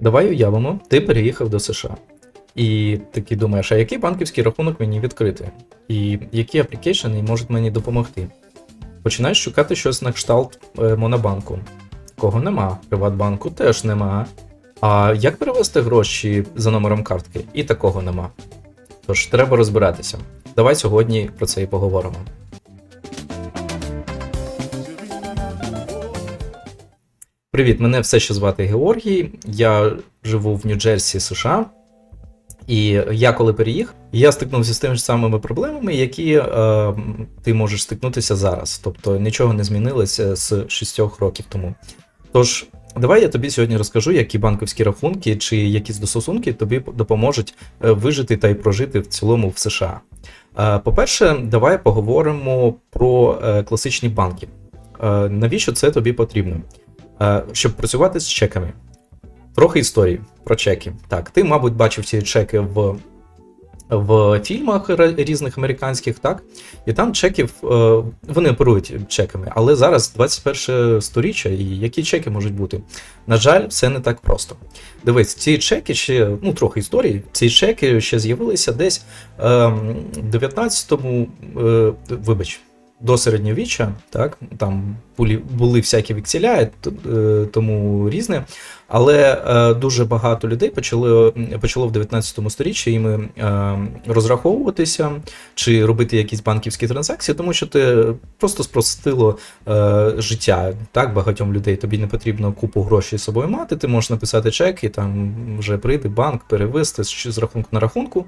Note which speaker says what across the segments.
Speaker 1: Давай уявимо, ти переїхав до США. І такий думаєш, а який банківський рахунок мені відкрити? І які аплікейшени можуть мені допомогти? Починаєш шукати щось на кшталт е, Монобанку. Кого нема, Приватбанку теж нема. А як перевести гроші за номером картки? І такого нема. Тож треба розбиратися. Давай сьогодні про це і поговоримо. Привіт, мене все ще звати Георгій. Я живу в Нью-Джерсі, США. І я коли переїхав, я стикнувся з тими ж самими проблемами, які е, ти можеш стикнутися зараз. Тобто нічого не змінилося з 6 років тому. Тож, давай я тобі сьогодні розкажу, які банківські рахунки чи якісь застосунки тобі допоможуть е, вижити та й прожити в цілому в США. Е, По-перше, давай поговоримо про е, класичні банки. Е, Навіщо це тобі потрібно? Е, Щоб працювати з чеками. Трохи історії про чеки. Так, ти, мабуть, бачив ці чеки в, в фільмах різних американських, так? І там чеків, е, вони оперують чеками. Але зараз 21 сторіччя, і які чеки можуть бути? На жаль, все не так просто. Дивись, ці чеки ще, ну трохи історії, ці чеки ще з'явилися десь е, в 19-му, е, вибач, до середньовіччя, так, там були, були всякі векселя, т- е, тому різне. Але е, дуже багато людей почали, почало в 19 сторіччі іми е, розраховуватися чи робити якісь банківські транзакції, тому що це просто спростило е, життя так багатьом людей. Тобі не потрібно купу грошей з собою мати. Ти можеш написати чек і там вже прийде банк, перевести з рахунку на рахунку.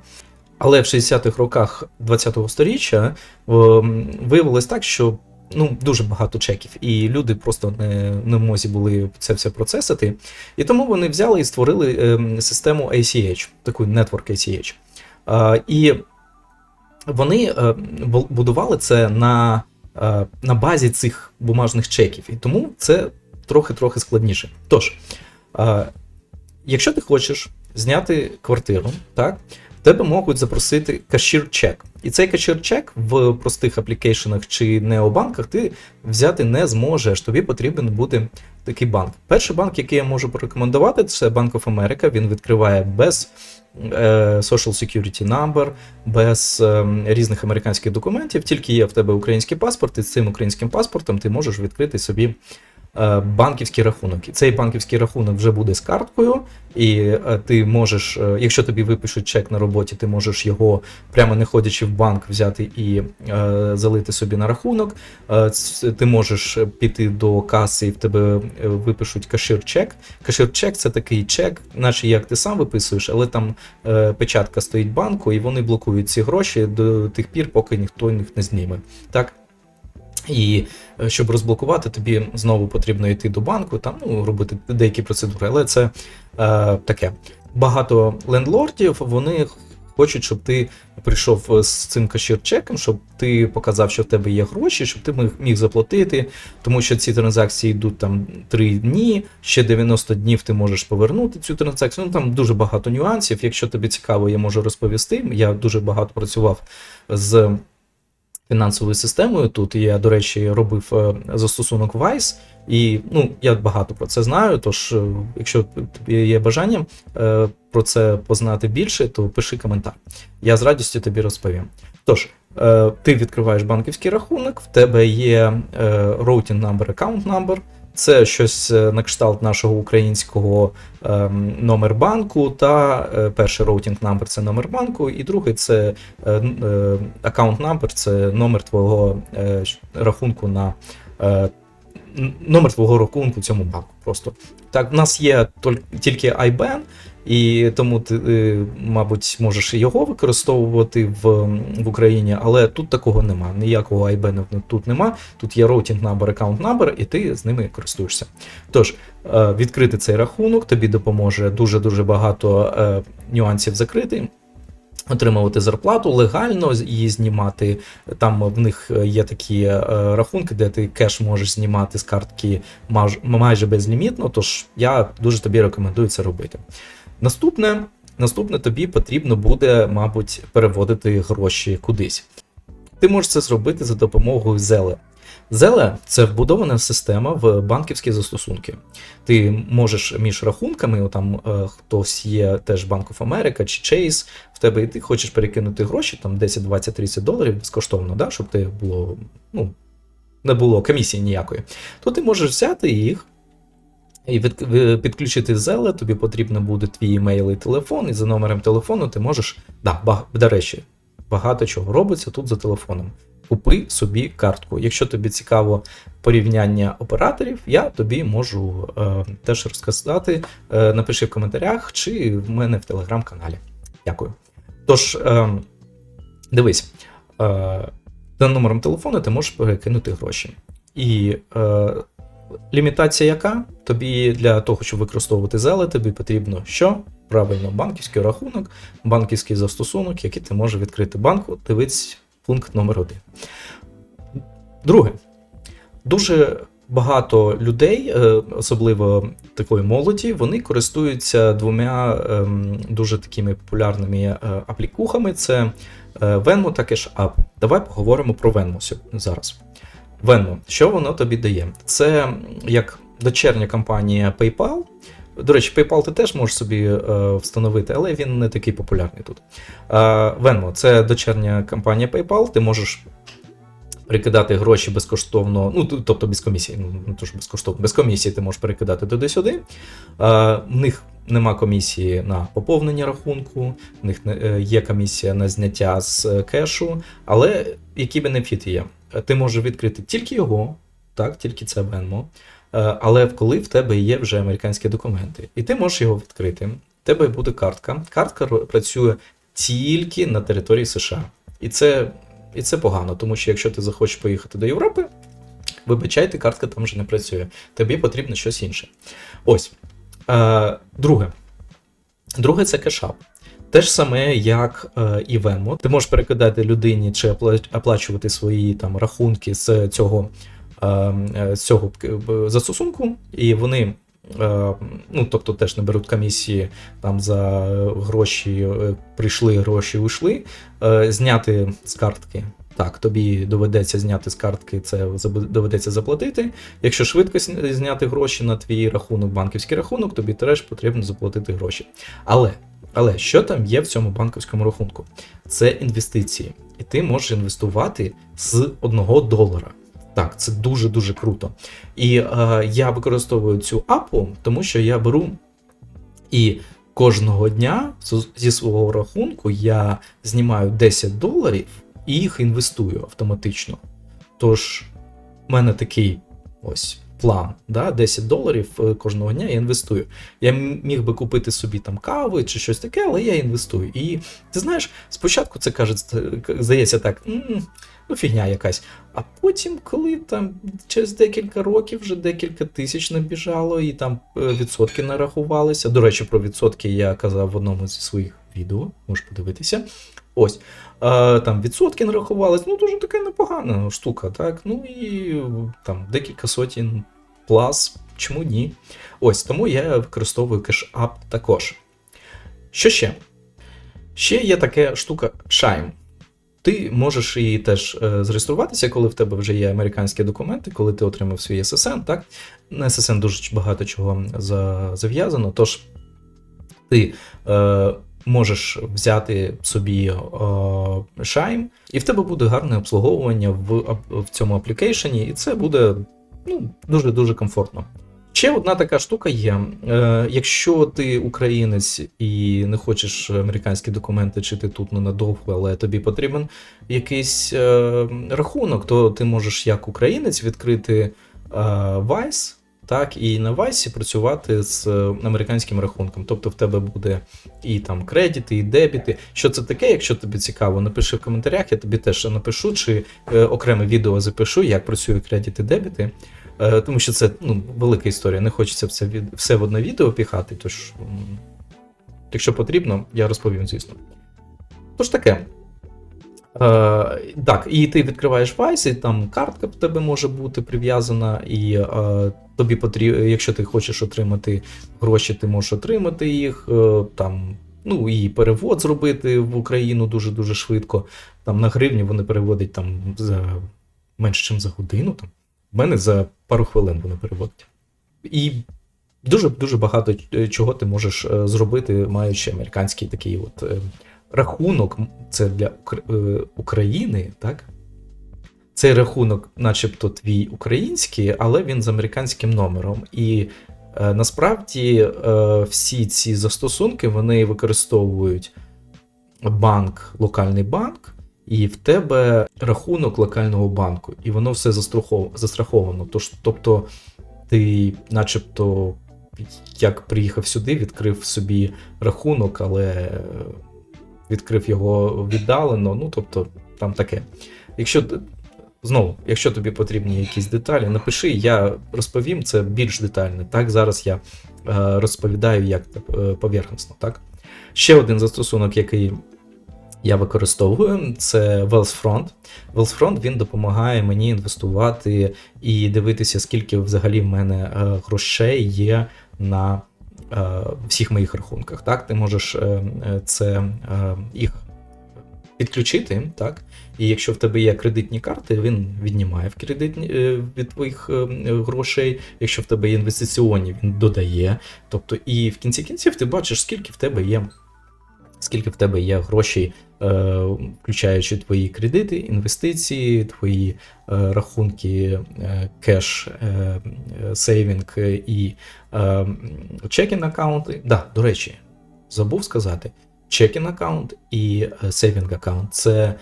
Speaker 1: Але в 60-х роках 20-го сторіччя виявилось так, що ну, дуже багато чеків, і люди просто не, не в мозі були це все процесити. І тому вони взяли і створили ем, систему ACH, таку Network ACH. І вони е, будували це на, е, на базі цих бумажних чеків, і тому це трохи-трохи складніше. Тож, е, якщо ти хочеш зняти квартиру, так, в тебе можуть запросити кашір-чек. І цей кашір-чек в простих аплікейшенах чи необанках ти взяти не зможеш. Тобі потрібен буде такий банк. Перший банк, який я можу порекомендувати, це Bank of America. Він відкриває без е, Social Security Number, без е, різних американських документів. Тільки є в тебе український паспорт, і з цим українським паспортом ти можеш відкрити собі банківський рахунок. І цей банківський рахунок вже буде з карткою, і е, ти можеш, е, якщо тобі випишуть чек на роботі, ти можеш його прямо не ходячи в банк взяти і е, залити собі на рахунок. Е, ти можеш піти до каси, і в тебе е, випишуть кашир-чек. Кашир-чек це такий чек, наче як ти сам виписуєш, але там е, печатка стоїть банку, і вони блокують ці гроші до тих пір, поки ніхто їх не зніме. Так? І е, щоб розблокувати, тобі знову потрібно йти до банку, там ну, робити деякі процедури. Але це е, таке. Багато лендлордів вони хочуть, щоб ти прийшов з цим кашір-чеком, щоб ти показав, що в тебе є гроші, щоб ти міг заплатити, тому що ці транзакції йдуть там 3 дні, ще 90 днів ти можеш повернути цю транзакцію. Ну там дуже багато нюансів. Якщо тобі цікаво, я можу розповісти. Я дуже багато працював з фінансовою системою. Тут я, до речі, робив е, застосунок Vice, і ну, я багато про це знаю. Тож, е, якщо тобі є бажання е, про це познати більше, то пиши коментар. Я з радістю тобі розповім. Тож, ти відкриваєш банківський рахунок, в тебе є routing number, account number. Це щось е, на кшталт нашого українського ем, номер банку, та е, перший роутінг number це номер банку, і другий це е, аккаунт number, це номер твого рахунку на номер твого рахунку цьому банку. Просто так, в нас є тільки IBAN, і тому ти, е, мабуть, можеш його використовувати в, в Україні, але тут такого нема. Ніякого IBAN тут нема. Тут є routing number, account number, і ти з ними користуєшся. Тож, е, відкрити цей рахунок тобі допоможе дуже-дуже багато е, нюансів закрити. Отримувати зарплату легально її знімати. Там в них є такі е, рахунки, де ти кеш можеш знімати з картки майже безлімітно. Тож я дуже тобі рекомендую це робити. Наступне, наступне тобі потрібно буде, мабуть, переводити гроші кудись. Ти можеш це зробити за допомогою Zelle. Зеле це вбудована система в банківські застосунки. Ти можеш між рахунками, отам е, хтось є теж Bank of America чи Chase, в тебе і ти хочеш перекинути гроші, там 10, 20, 30 доларів безкоштовно, да, щоб ти було, ну, не було комісії ніякої. То ти можеш взяти їх. І підключити Зеле, тобі потрібно буде твій емейл і телефон, і за номером телефону ти можеш. Да, ба, до речі, багато чого робиться тут за телефоном. Купи собі картку. Якщо тобі цікаво порівняння операторів, я тобі можу е, теж розказати. Е, напиши в коментарях чи в мене в телеграм-каналі. Дякую. Тож, е, дивись, е, за номером телефону ти можеш перекинути гроші. І е, лімітація яка? Тобі для того, щоб використовувати зеле, тобі потрібно що? Правильно, банківський рахунок, банківський застосунок, який ти можеш відкрити банку. Дивись пункт номер один. Друге, дуже багато людей, е, особливо такої молоді, вони користуються двома ем, дуже такими популярними е, аплікухами: це е, Venmo та CashApp. Давай поговоримо про Venmo зараз. Venmo, що воно тобі дає? Це як дочерня компанія PayPal. До речі, PayPal ти теж можеш собі е, встановити, але він не такий популярний тут. Е, Venmo це дочерня компанія PayPal, ти можеш перекидати гроші безкоштовно, ну тобто без комісії, ну то що безкоштовно, без комісії ти можеш перекидати туди-сюди. Е, в них нема комісії на поповнення рахунку, в них не- е, є комісія на зняття з е, кешу, але які бенефіти є? Е, Ти можеш відкрити тільки його, так, тільки це Venmo, е, але коли в тебе є вже американські документи, і ти можеш його відкрити. В тебе буде картка. Картка працює тільки на території США. І це, і це погано, тому що якщо ти захочеш поїхати до Європи, вибачайте, картка там вже не працює. Тобі потрібно щось інше. Ось. Е, друге. Друге це кешап. Те ж саме, як е, і Venmo. Ти можеш перекидати людині чи опла- оплачувати свої там рахунки з цього, е, е, з цього застосунку, і вони. е, Ну, тобто теж не беруть комісії там за гроші, е, прийшли, гроші ушли. Е, Зняти з картки. Так, тобі доведеться зняти з картки, це доведеться заплатити. Якщо швидко зняти гроші на твій рахунок, банківський рахунок, тобі теж потрібно заплатити гроші. Але, але що там є в цьому банківському рахунку? Це інвестиції, і ти можеш інвестувати з одного долара. Так, це дуже дуже круто. І е, я використовую цю апу, тому що я беру і кожного дня зі свого рахунку я знімаю 10 доларів і їх інвестую автоматично. Тож, в мене такий ось план: да, 10 доларів е, кожного дня я інвестую. Я міг би купити собі там кави чи щось таке, але я інвестую. І ти знаєш, спочатку це каже, здається так, «М, ну фігня якась. А потім, коли там через декілька років вже декілька тисяч набіжало, і там е, відсотки нарахувалися. До речі, про відсотки я казав в одному зі своїх відео, можеш подивитися. Ось. Е, там відсотки нарахувались, ну дуже така непогана штука, так? Ну і там декілька сотень плас, чому ні? Ось тому я використовую кешап також. Що ще? Ще є така штука Chime. Ти можеш і теж е, зареєструватися, коли в тебе вже є американські документи, коли ти отримав свій SSN, так? На SSN дуже багато чого зав'язано. Тож ти е, можеш взяти собі е, Shime, і в тебе буде гарне обслуговування в, в цьому аплікейшені, і це буде ну, дуже-дуже комфортно. Ще одна така штука є. Е, якщо ти українець і не хочеш американські документи, чи ти тут ненадовго, але тобі потрібен якийсь е, рахунок, то ти можеш як українець відкрити Vice, так, і на Vice працювати з е, американським рахунком. Тобто в тебе буде і там кредити, і дебіти. Що це таке, якщо тобі цікаво, напиши в коментарях, я тобі теж напишу, чи е, окреме відео запишу, як працюють кредити, дебіти. Е, тому що це ну, велика історія. Не хочеться все, все в одне відео піхати, тож, якщо потрібно, я розповім, звісно. Тож таке. Е, так, і ти відкриваєш Vice, і там картка в тебе може бути прив'язана, і е, тобі потрібно, якщо ти хочеш отримати гроші, ти можеш отримати їх. Е, там, ну і перевод зробити в Україну дуже-дуже швидко. Там на гривні вони переводять там за менше, ніж за годину. Там в мене за пару хвилин вони переводять. І дуже дуже багато е, чого ти можеш е, зробити, маючи американський такий от рахунок. Це для е, України, так? Цей рахунок, начебто, твій український, але він з американським номером. І е, насправді е, всі ці застосунки вони використовують банк, локальний банк, і в тебе рахунок локального банку, і воно все застрахов- застраховано. Тож, тобто, ти, начебто, як приїхав сюди, відкрив собі рахунок, але е, відкрив його віддалено. Ну, тобто, там таке. Якщо знову, якщо тобі потрібні якісь деталі, напиши, я розповім це більш детально. Так, зараз я е, розповідаю як е, поверхносно. Так? Ще один застосунок, який я використовую, це Wealthfront. Wealthfront він допомагає мені інвестувати і дивитися, скільки взагалі в мене е, грошей є на всіх моїх рахунках. Так, ти можеш е, е, це е, їх підключити, так. І якщо в тебе є кредитні карти, він віднімає в кредитні е, від твоїх е, грошей. Якщо в тебе є інвестиційні, він додає. Тобто, і в кінці кінців ти бачиш, скільки в тебе є, скільки в тебе є грошей, е, включаючи твої кредити, інвестиції, твої е, рахунки, е, кеш, сейвінг і чекінг аккаунти. Да, до речі, забув сказати. Чекінг аккаунт і сейвінг аккаунт це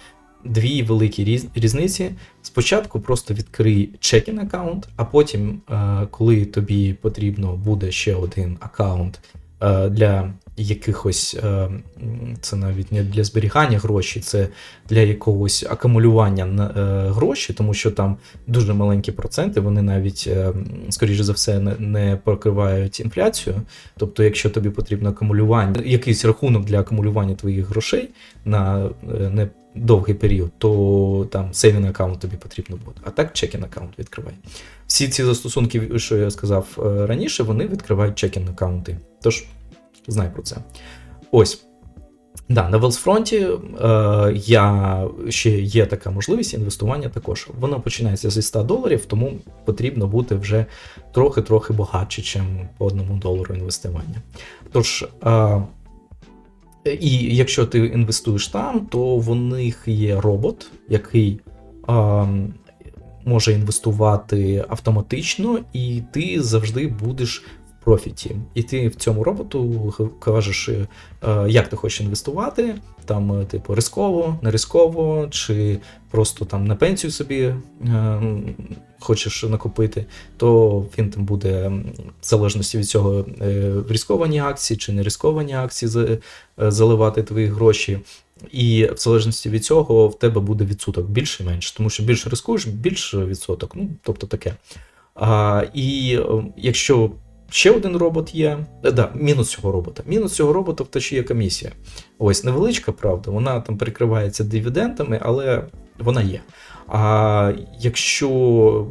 Speaker 1: дві великі різниці. Спочатку просто відкрий чекінг аккаунт, а потім, коли тобі потрібно буде ще один аккаунт для якихось, е, це навіть не для зберігання грошей, це для якогось акумулювання на- е, гроші, тому що там дуже маленькі проценти, вони навіть, е, скоріше за все, не, покривають інфляцію. Тобто, якщо тобі потрібно акумулювання, якийсь рахунок для акумулювання твоїх грошей на не довгий період, то там сейвінг аккаунт тобі потрібно буде. А так чекінг аккаунт відкривай. Всі ці застосунки, що я сказав раніше, вони відкривають чекінг аккаунти. Тож знай про це. Ось. Да, на Велсфронті е, я ще є така можливість інвестування також. Воно починається зі 100 доларів, тому потрібно бути вже трохи-трохи багатше, ніж по одному долару інвестування. Тож, е, і якщо ти інвестуєш там, то в них є робот, який е, може інвестувати автоматично, і ти завжди будеш профіті. І ти в цьому роботу кажеш, е, як ти хочеш інвестувати, там, е, типу, рисково, не рисково, чи просто там на пенсію собі е, хочеш накопити, то він там буде в залежності від цього в рисковані акції чи не рисковані акції заливати твої гроші. І в залежності від цього в тебе буде відсоток більше і менше, тому що більше рискуєш, більше відсоток. Ну, тобто таке. А, і якщо ще один робот є, е, да, мінус цього робота. Мінус цього робота в те, що є комісія. Ось невеличка, правда, вона там перекривається дивідендами, але вона є. А якщо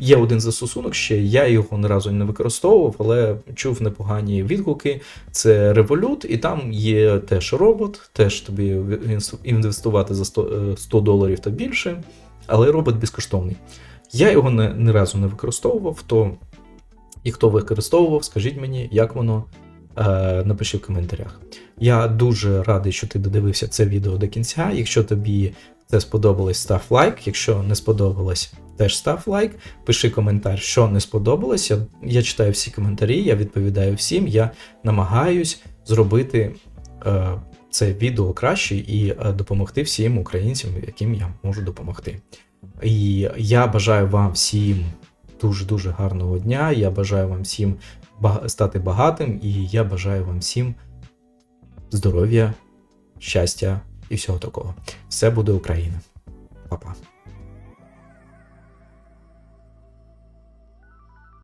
Speaker 1: є- один застосунок ще, я його ні разу не використовував, але чув непогані відгуки. Це Revolut, і там є теж робот, теж тобі інвестувати за 100, е, 100 доларів та більше, але робот безкоштовний. Я його не, ні разу не використовував, то і хто використовував, скажіть мені, як воно. Е, напиши в коментарях. Я дуже радий, що ти додивився це відео до кінця. Якщо тобі це сподобалось, став лайк. Якщо не сподобалось, теж став лайк. Пиши коментар, що не сподобалось. Я, я читаю всі коментарі, я відповідаю всім. Я намагаюсь зробити е, це відео краще і е, допомогти всім українцям, яким я можу допомогти. І я бажаю вам всім дуже-дуже гарного дня. Я бажаю вам всім стати багатим, і я бажаю вам всім здоров'я, щастя і всього такого. Все буде Україна. Па-па.